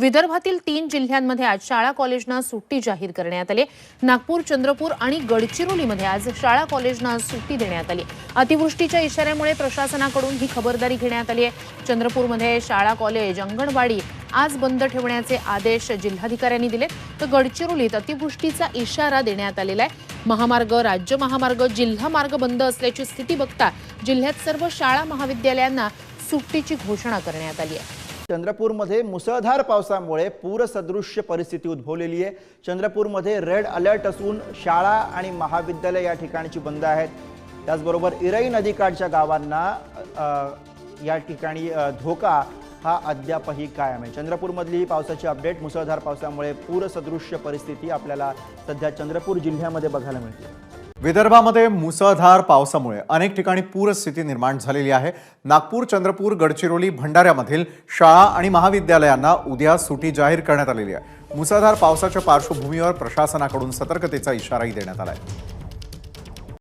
विदर्भातील तीन जिल्ह्यांमध्ये आज शाळा कॉलेजना सुट्टी जाहीर करण्यात आली. नागपूर चंद्रपूर आणि गडचिरोलीमध्ये आज शाळा कॉलेजना सुट्टी देण्यात आली. अतिवृष्टीच्या इशाऱ्यामुळे प्रशासनाकडून ही खबरदारी घेण्यात आली आहे. चंद्रपूरमध्ये शाळा कॉलेज अंगणवाडी आज बंद ठेवण्याचे आदेश जिल्हाधिकाऱ्यांनी दिले तर गडचिरोलीत अतिवृष्टीचा इशारा देण्यात आलेला आहे. महामार्ग राज्य महामार्ग जिल्हा मार्ग बंद असल्याची स्थिती बघता जिल्ह्यात सर्व शाळा महाविद्यालयांना सुट्टीची घोषणा करण्यात आली आहे. चंद्रपूरमध्ये मुसळधार पावसामुळे पूरसदृश्य परिस्थिती उद्भवलेली आहे. चंद्रपूरमध्ये रेड अलर्ट असून शाळा आणि महाविद्यालय या ठिकाणची बंद आहेत. त्याचबरोबर इरई नदीकाठच्या गावांना या ठिकाणी धोका हा अद्यापही कायम आहे. चंद्रपूरमधली ही पावसाची अपडेट मुसळधार पावसामुळे पूरसदृश्य परिस्थिती आपल्याला सध्या चंद्रपूर जिल्ह्यामध्ये बघायला मिळते. विदर्भामध्ये मुसळधार पावसामुळे अनेक ठिकाणी पूरस्थिती निर्माण झालेली आहे. नागपूर चंद्रपूर गडचिरोली भंडाऱ्यामधील शाळा आणि महाविद्यालयांना उद्या सुटी जाहीर करण्यात आलेली आहे. मुसळधार पावसाच्या पार्श्वभूमीवर प्रशासनाकडून सतर्कतेचा इशाराही देण्यात आला आहे.